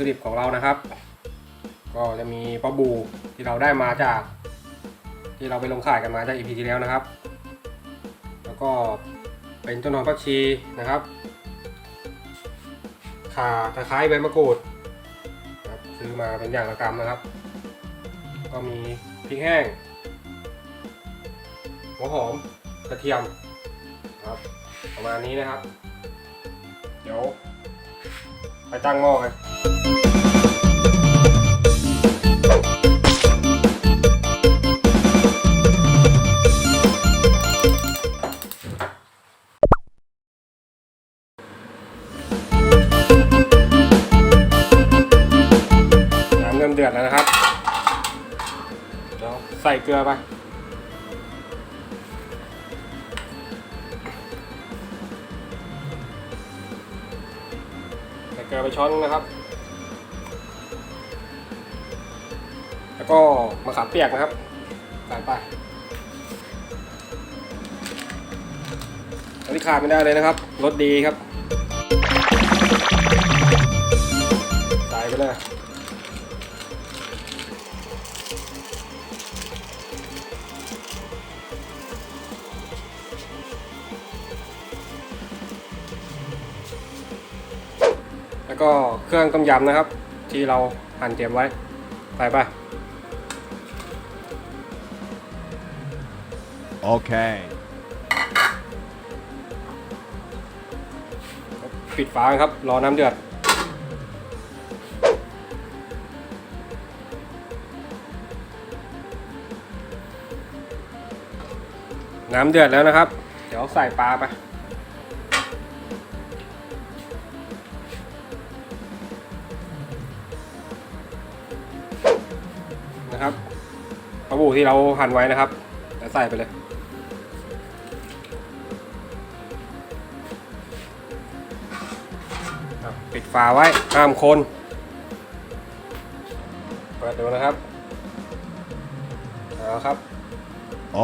ถุดิบของเรานะครับ ก็จะมีปลาบูที่เราได้มาจาก ที่เราไปลงข่ายกันมาจาก EP ที่แล้วนะครับ แล้วก็เป็นต้นหอมผักชีนะครับข่าตะไคร้ใบมะกรูดนะครับซื้อมาเป็นอย่างละกรัมนะครับ ก็มีพริกแห้งหัวหอมกระเทียมครับประมาณนี้นะครับ เดี๋ยว ไปตั้งหม้อกัน น้ำเริ่มเดือดแล้วนะครับเดี๋ยวใส่เกลือไปใส่เกลือไปช้อนนึงนะครับ ก็มะขามเปียกนะครับใส่ไปอันนี้ขาดไม่ได้เลยนะครับรสดีครับใส่ไปเลยแล้วก็เครื่องต้มยำนะครับ ที่เราหั่นเตรียมไว้ ใส่ไป Okay. ปิดฝาครับ รอน้ำเดือด น้ำเดือดแล้วนะครับ เดี๋ยวใส่ปลาไปนะครับปลาบูที่เราหั่นไว้นะครับเดี๋ยวใส่ไปเลย ปิดฝาไว้ห้ามคนเปิดดูนะครับเอาครับ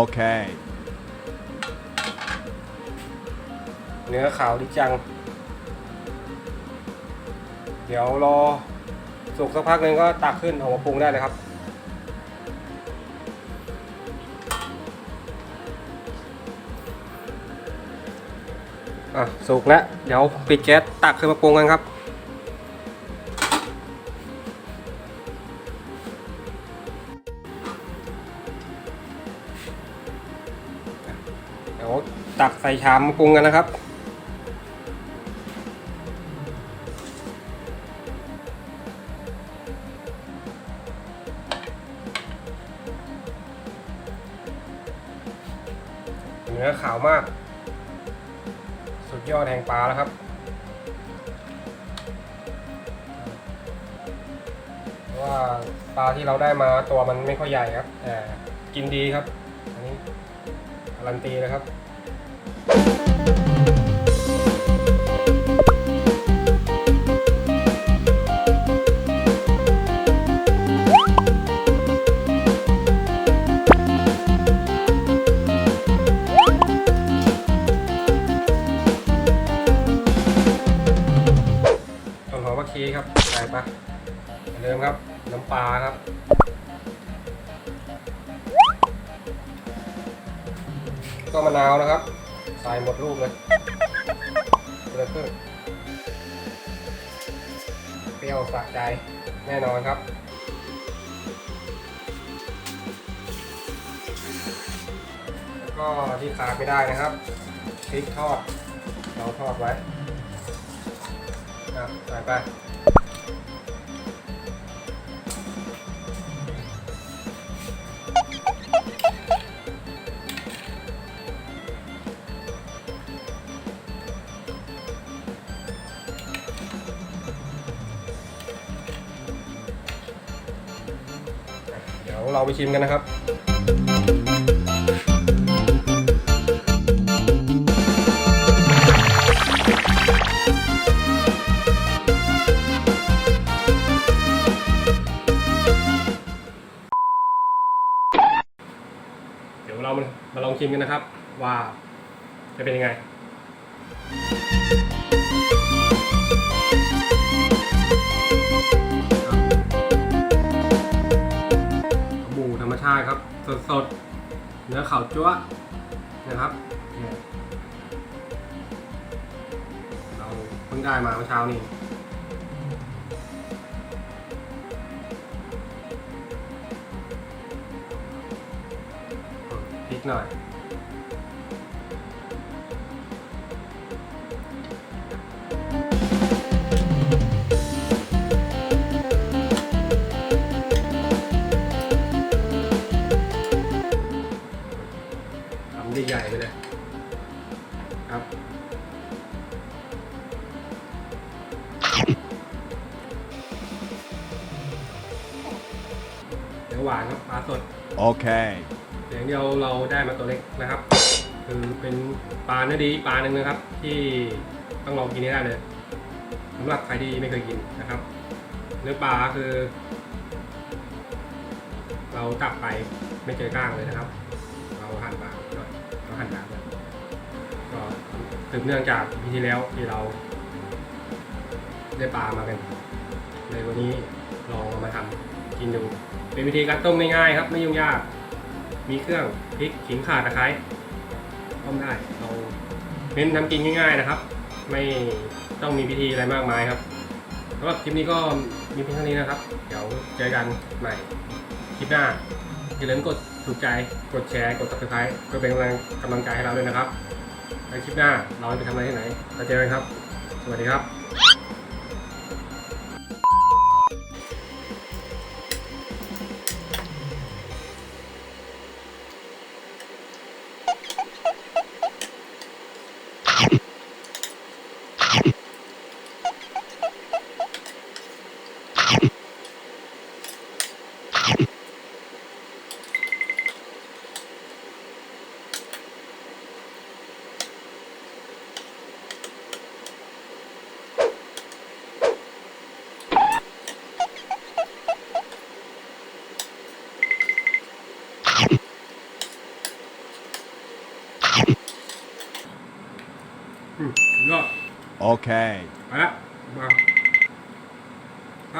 Okay. เนื้อขาวดีจัง เดี๋ยวรอสุกสักพักหนึงก็ตักขึ้นเอามาปรุงได้เลยครับ อะสุกแล้ว เดี๋ยวปิดแก๊สตักขึ้นมาปรุงกันครับ ส่ชามมาปรุงกันนะครับ เนื้อขาวมาก สุดยอดแห่งปลาแล้วครับเพราะว่าปลาที่เราได้มาตัวมันไม่ค่อยใหญ่ครับแต่กินดีครับ อันนี้การันตีเลยครับ มือนเดิมครับ น้ำปลาครับก็มะนาวนะครับ ใส่หมดลูกเลยเพื่อเพิ่มเปรี้ยวสะใจแน่นอนครับแล้วก็ที่ขาดไม่ได้นะครับพริกทอด เราทอดไว้ครับใส่ไป เดี๋ยวเราไปชิมกันนะครับ เดี๋ยวเรามามาลองชิมกันนะครับ ว่าจะเป็นยังไง สดสดเนื้อเขาจั๊วนะครับเนี่ยเราเพิ่งได้มาเมื่อเช้านี้พริกหน่อย ใหญ่ๆไปเลยครับ เดี๋ยวหวานครับปลาสด Okay. อย่างเดียวเราได้มาตัวเล็กนะครับ คือเป็นปลาเนื้อดีปลาหนึ่งนะครับ ที่ต้องลองกินให้ได้เลยสำหรับใครที่ไม่เคยกินนะครับ เนื้อปลาคือ เราตักไปไม่เจอก้างเลยนะครับ สืบเนื่องจากปีที่แล้วที่เราได้ปลามากันเลยวันนี้ลองเอามาทำกินดู เป็นวิธีการต้มง่ายๆครับไม่ยุ่งยาก มีเครื่องพริกขิงข่าตะไคร้ต้มได้เราเน้นทำกินง่าย ๆนะครับ ไม่ต้องมีพิธีอะไรมากมายครับสำหรับคลิปนี้ก็มีเพียงเท่านี้นะครับ เดี๋ยวเจอกันใหม่คลิปหน้าอย่าลืมกดถูกใจ กดแชร์ กด subscribe เพื่อเป็นกำลังกำลังใจให้เราด้วยนะครับ ในคลิปหน้าเราจะไปทำอะไรที่ไหนเราเจอกันครับ สวัสดีครับ อืมก็ Okay. ไปละมาไป